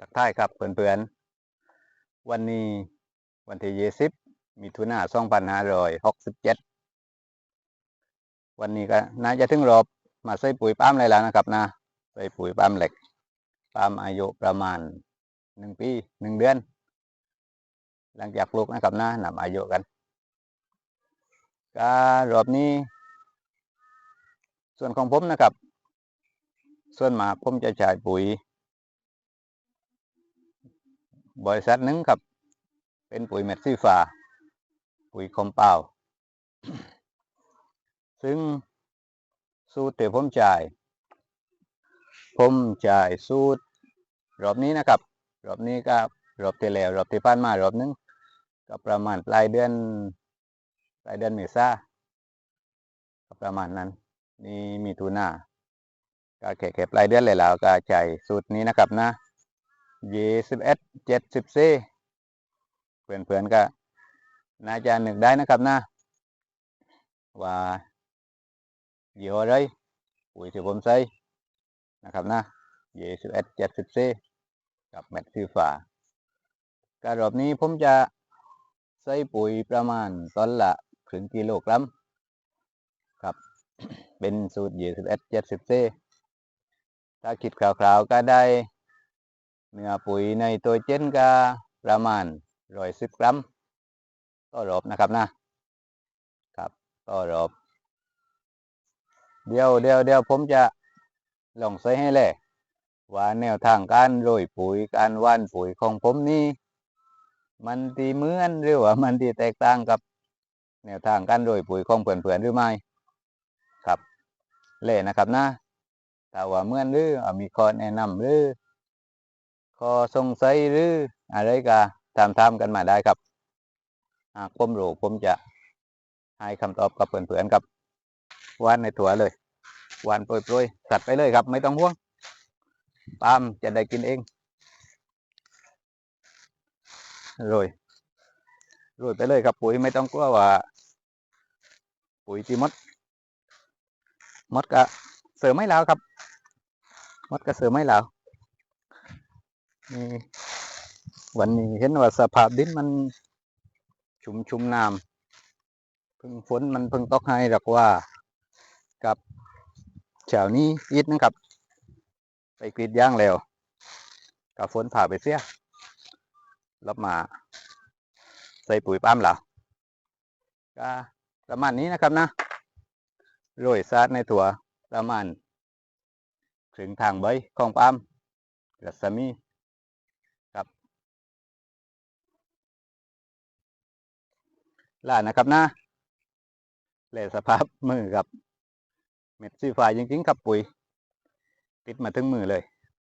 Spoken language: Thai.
ทักทายครับเพื่อนๆ วันนี้วันที่ยี่สิบมิถุนาสองพันห้าร้อยหกสิบเจ็ดวันนี้ก็น่าจะถึงรอบมาใส่ปุ๋ยปั๊มเลยแล้วนะครับนะใส่ปุ๋ยปั๊มเหล็กปั๊มอายุประมาณหนึ่งปีหนึ่งเดือน หลังจากปลูกนะครับนะนำอายุกันก็รอบนี้ ส่วนของผมนะครับ ส่วนมากผมจะใช้ปุ๋ย บริษัทหนึ่งครับ เป็นปุ๋ยเม็ดสีฟ้าปุ๋ยคอมเปล่าซึ่งสูตรที่ผมจ่าย ผมจ่ายสูตร รอบนี้นะครับ รอบนี้ก็รอบที่แล้วรอบที่ผ่านมารอบนึงก็ประมาณปลายเดือนปลายเดือนเมษาก็ประมาณนั้น นี่มีทุนาก็แค่แค่ปลายเดือนเลยแล้วก็จ่ายสูตรนี้นะครับนะ ยี่สิบเอ็ดเจ็ดสิบสี่เพื่อนๆก็น่าจะนึกได้นะครับนะว่ายี่ห้ออะไรปุ๋ยที่ผมใช้นะครับนะยี่สิบเอ็ดเจ็ดสิบสี่กับเม็ดสีฟ้าการรอบนี้ผมจะใส่ปุ๋ยประมาณต้นละครึ่งกิโลกรัมครับ เป็นสูตรยี่สิบเอ็ดเจ็ดสิบสี่ถ้าคิดคร่าวๆก็ได้ เนื้อปุ๋ยในตัวเจนก็ประมาณร้อยสิบกรัมต่อรอบนะครับนะครับต่อรอบเดี๋ยวเดี๋ยวเดี๋ยวผมจะลองใส่ให้เลยว่าแนวทางการโรยปุ๋ยการว่านปุ๋ยของผมนี่มันตีเหมือนหรือว่ามันตีแตกต่างกับ แนวทางการโรยปุ๋ยของเพื่อนๆหรือไม่ครับเล่นะครับนะถ้าว่าเหมือนหรืออมีข้อแนะนำหรือ ข้อสงสัยหรืออะไรก็ถามถามกันมาได้ครับหากผมรู้ผมจะให้คำตอบกับเพื่อนๆครับวานในถั่วเลยวานโปรยๆสัตว์ไปเลยครับ ไม่ต้องห่วงปามจะได้กินเองโรยโรยไปเลยครับปุ๋ยไม่ต้องกลัวว่า ปุ๋ยที่มด มดก็เสือไม่แล้วครับ มดก็เสือไม่แล้ว วันนี้เห็นว่าสภาพดินมันชุ่มชุ่มน้ำเพึ่งฝนมันเพิ่งตกให้หรอกว่ากับเช้านี้อีดนะครับ ไปกรีดย่างแล้วกับฝนผ่าไปเสียแล้วมา ใส่ปุ๋ยปั้มแล้วก็ประมาณนี้นะครับนะโรยซาดในถั่วประมาณถึงทางใบของปั้มรัศมี ล่านะครับนะเลสภาพมือครับ เม็ดสีฟ้าจริงๆครับปุ๋ย ติดมาถึงมือเลย